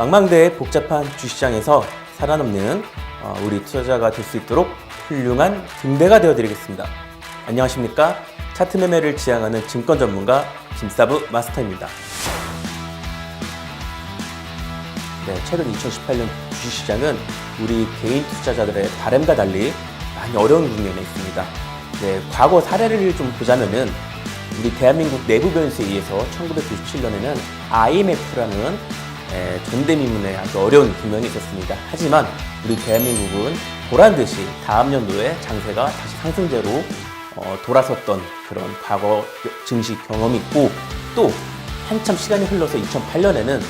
망망대해 복잡한 주시장에서 살아남는 어, 우리 투자자가 될 수 있도록 훌륭한 등대가 되어드리겠습니다. 안녕하십니까? 차트 매매를 지향하는 증권 전문가 김사부 마스터입니다. 네, 최근 2018년 주식시장은 우리 개인 투자자들의 바람과 달리 많이 어려운 국면에 있습니다. 네, 과거 사례를 좀 보자면은 우리 대한민국 내부 변수에 의해서 1997년에는 IMF라는 에, 전대미문의 아주 어려운 국면이 있었습니다. 하지만 우리 대한민국은 보란 듯이 다음 연도에 장세가 다시 상승제로 어, 돌아섰던 그런 과거 증시 경험이 있고 또 한참 시간이 흘러서 2008년에는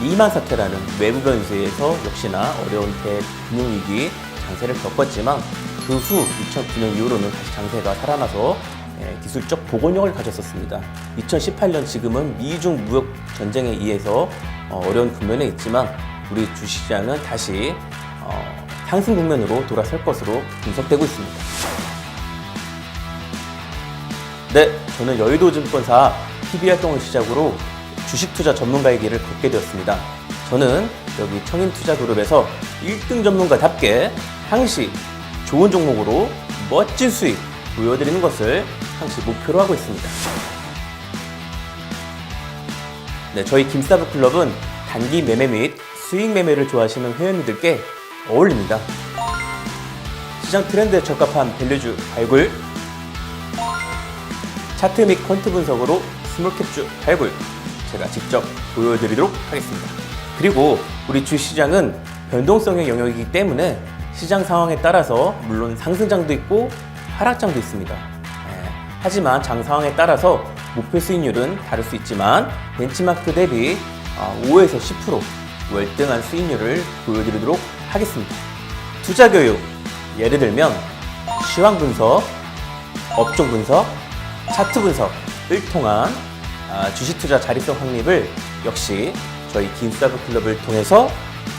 리만 사태라는 외부 변수에 의해서 역시나 어려운 대금융위기 장세를 겪었지만 그 후 2009년 이후로는 다시 장세가 살아나서 예, 기술적 복원력을 가졌었습니다. 2018년 지금은 미중 무역 전쟁에 의해서 어, 어려운 국면에 있지만 우리 주시장은 다시 어, 상승 국면으로 돌아설 것으로 분석되고 있습니다. 네, 저는 여의도증권사 TV 활동을 시작으로 주식 투자 전문가의 길을 걷게 되었습니다. 저는 여기 청인투자그룹에서 1등 전문가답게 항시 좋은 종목으로 멋진 수익 보여드리는 것을 항시 목표로 하고 있습니다. 네, 저희 김사부 클럽은 단기 매매 및 수익 매매를 좋아하시는 회원님들께 어울립니다. 시장 트렌드에 적합한 밸류주 발굴, 차트 및 퀀트 분석으로 스몰 캡주 발굴 제가 직접 보여드리도록 하겠습니다. 그리고 우리 주시장은 변동성의 영역이기 때문에 시장 상황에 따라서 물론 상승장도 있고 하락장도 있습니다. 예, 하지만 장 상황에 따라서 목표 수익률은 다를 수 있지만 벤치마크 대비 아, 5에서 10% 월등한 수익률을 보여드리도록 하겠습니다. 투자 교육 예를 들면 시황 분석, 업종 분석, 차트 분석을 통한 아, 주식 투자 자립성 확립을 역시 저희 김사브 클럽을 통해서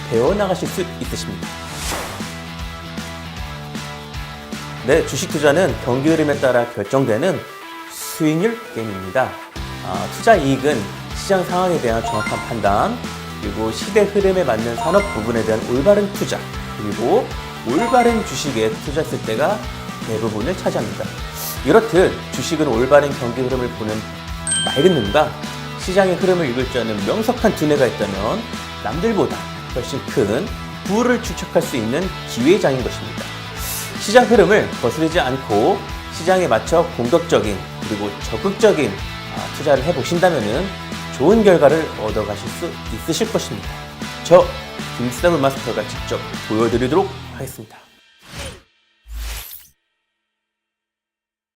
배워나가실 수 있으십니다. 네, 주식 투자는 경기 흐름에 따라 결정되는 수익률 게임입니다. 아, 투자 이익은 시장 상황에 대한 정확한 판단, 그리고 시대 흐름에 맞는 산업 부분에 대한 올바른 투자, 그리고 올바른 주식에 투자했을 때가 대부분을 차지합니다. 이렇듯 주식은 올바른 경기 흐름을 보는 맑은 눈과 시장의 흐름을 읽을 줄 아는 명석한 두뇌가 있다면 남들보다 훨씬 큰 부를 축적할 수 있는 기회장인 것입니다. 시장 흐름을 거스르지 않고 시장에 맞춰 공격적인 그리고 적극적인 아, 투자를 해보신다면 좋은 결과를 얻어가실 수 있으실 것입니다. 저 김스타브 마스터가 직접 보여드리도록 하겠습니다.